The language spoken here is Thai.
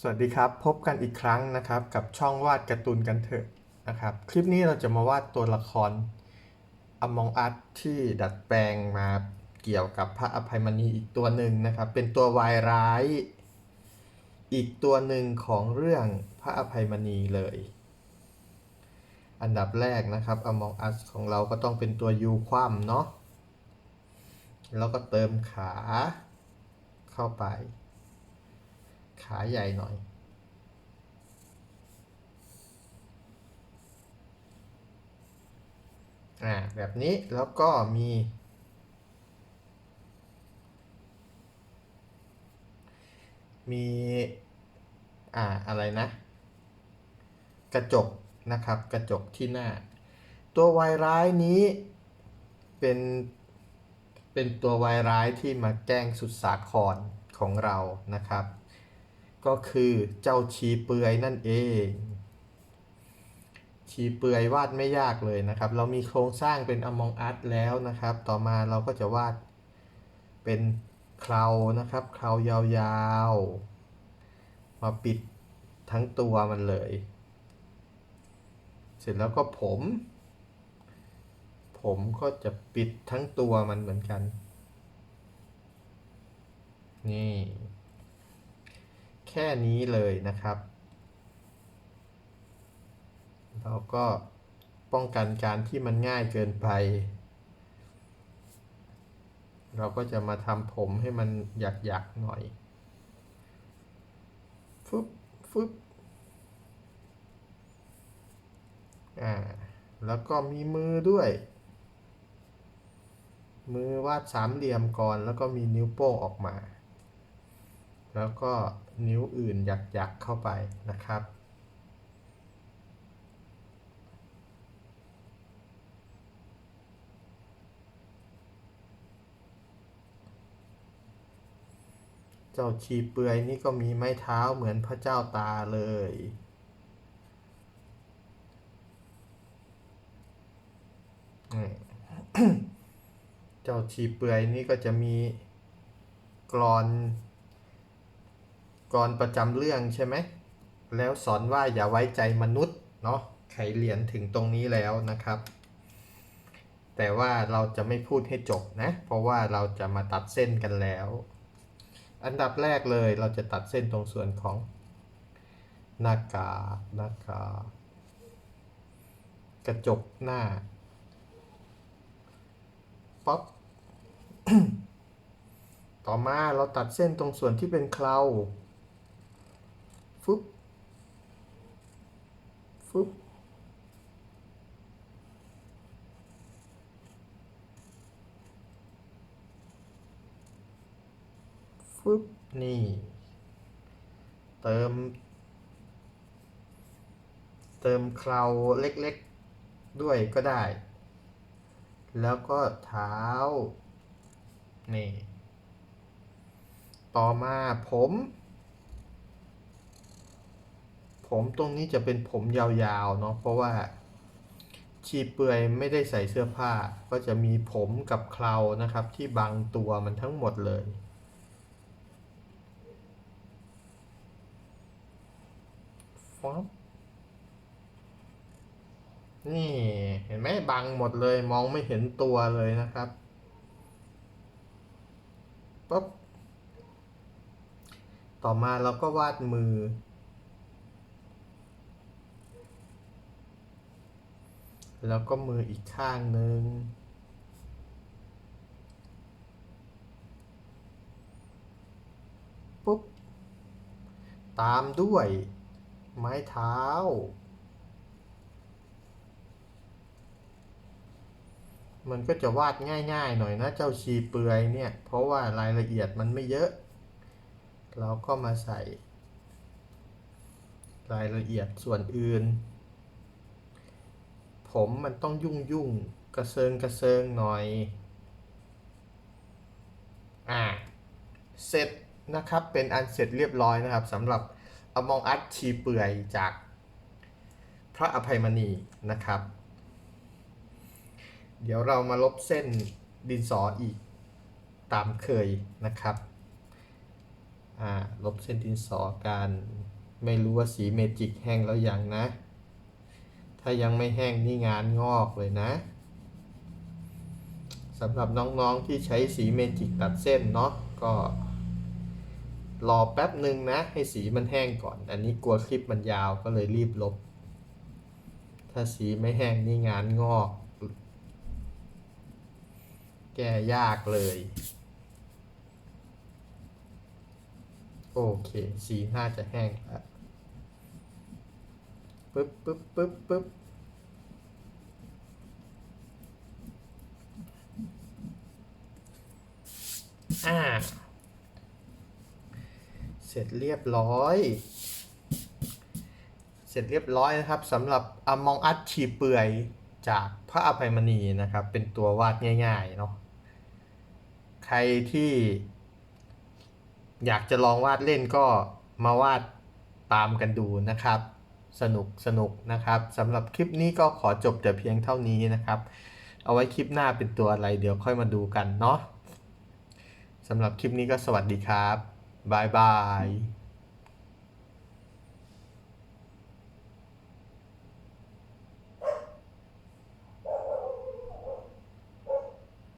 สวัสดีครับ พบกันอีกครั้งนะครับ กับช่องวาดการ์ตูนกันเถอะนะครับ คลิปนี้เราจะมาวาดตัวละคร Among Us ที่ดัดแปลงมาเกี่ยวกับพระอภัยมณีอีกตัวหนึ่งนะครับ เป็นตัววายร้าย อีกตัวหนึ่งของเรื่องพระอภัยมณีเลย อันดับแรกนะครับ Among Us ของเราก็ต้องเป็นตัวยูคว่ำเนาะแล้วก็เติมขาเข้าไป ขาใหญ่หน่อย อ่า แบบนี้แล้วก็มี มี อ่า อะไรนะ กระจกนะครับ กระจกที่หน้า ตัววายร้ายนี้เป็นเป็นตัววายร้ายที่มาแกล้งสุดสาครของเรานะครับ ก็คือเจ้าชีเปือยนั่นเอง ชีเปือยวาดไม่ยากเลยนะครับ เรามีโครงสร้างเป็น Among Us แล้วนะครับ ต่อมาเราก็จะวาดเป็นเครานะครับ เครายาวๆ มาปิดทั้งตัวมันเลย เสร็จแล้วก็ผม ผมก็จะปิดทั้งตัวมันเหมือนกัน นี่ ค่นี้เลยนะครับ เราก็ป้องกันการที่มันง่ายเกินไป เราก็จะมาทำผมให้มันหยักๆหน่อยฟึบฟึบอ่า แล้วก็มีมือด้วย มือวาดสามเหลี่ยมก่อนแล้วก็มีนิ้วโป้งออกมา แล้วก็นิ้วอื่นหยักๆเข้าไปนะครับ เจ้าชีเปลือยนี่ก็มีไม้เท้าเหมือนพระเจ้าตาเลยเจ้าชีเปลือยนี่ก็จะมีกรอน กรอนประจำเรื่องใช่ไหม แล้วสอนว่าอย่าไว้ใจมนุษย์เนาะไขเหรียญถึงตรงนี้แล้วนะครับ แต่ว่าเราจะไม่พูดให้จบนะ เพราะว่าเราจะมาตัดเส้นกันแล้ว อันดับแรกเลยเราจะตัดเส้นตรงส่วนของหน้ากากหน้ากากกระจกหน้าป๊อปต่อมาเราตัดเส้นตรงส่วนที่เป็นเครา ฟึบฟึบฟึบนี่ เติม เติมเคราเล็กๆ ด้วยก็ได้ แล้วก็เท้า นี่ ต่อมาผม ผมตรงนี้จะเป็นผมยาวๆเนาะเพราะว่าชีเปลือยไม่ได้ใส่เสื้อผ้า ก็จะมีผมกับเครานะครับ ที่บังตัวมันทั้งหมดเลยฟนี่เห็นไหมบังหมดเลยมองไม่เห็นตัวเลยนะครับปั๊บต่อมาเราก็วาดมือ แล้วก็มืออีกข้างหนึ่งปุ๊บ ตามด้วยไม้เท้า มันก็จะวาดง่ายๆหน่อยนะเจ้าชีเปลือยเนี่ย เพราะว่ารายละเอียดมันไม่เยอะ เราก็มาใส่ รายละเอียดส่วนอื่น มมันต้องยุ่งยุ่งกระเซิงกระเซิงหน่อย อ่า เสร็จนะครับ เป็นอันเสร็จเรียบร้อยนะครับสำหรับ Among Us ชีเปื่อยจากพระอภัยมณีนะครับ เดี๋ยวเรามาลบเส้นดินสออีกตามเคยนะครับอ่าลบเส้นดินสอกันไม่รู้ว่าสีเมจิกแห้งแล้วยังนะ ถ้ายังไม่แห้งนี่งานงอกเลยนะสำหรับน้องๆที่ใช้สีเมจิกตัดเส้นเนาะก็รอแป๊บหนึ่งนะ ให้สีมันแห้งก่อน อันนี้กลัวคลิปมันยาวก็เลยรีบลบ ถ้าสีไม่แห้งนี่งานงอก แก้ยากเลย โอเค สีน่าจะแห้งแล้ว ปึ๊บปึ๊บปึ๊บปึ๊บอ่า เสร็จเรียบร้อย เสร็จเรียบร้อยนะครับสำหรับ Among Us ชีเปื่อยจากพระอภัยมณีนะครับ เป็นตัววาดง่ายๆเนาะใครที่อยากจะลองวาดเล่นก็มาวาดตามกันดูนะครับ สนุกสนุกนะครับสำหรับคลิปนี้ก็ขอจบแต่เพียงเท่านี้นะครับ เอาไว้คลิปหน้าเป็นตัวอะไรเดี๋ยวค่อยมาดูกันเนาะสำหรับคลิปนี้ก็สวัสดีครับบายบาย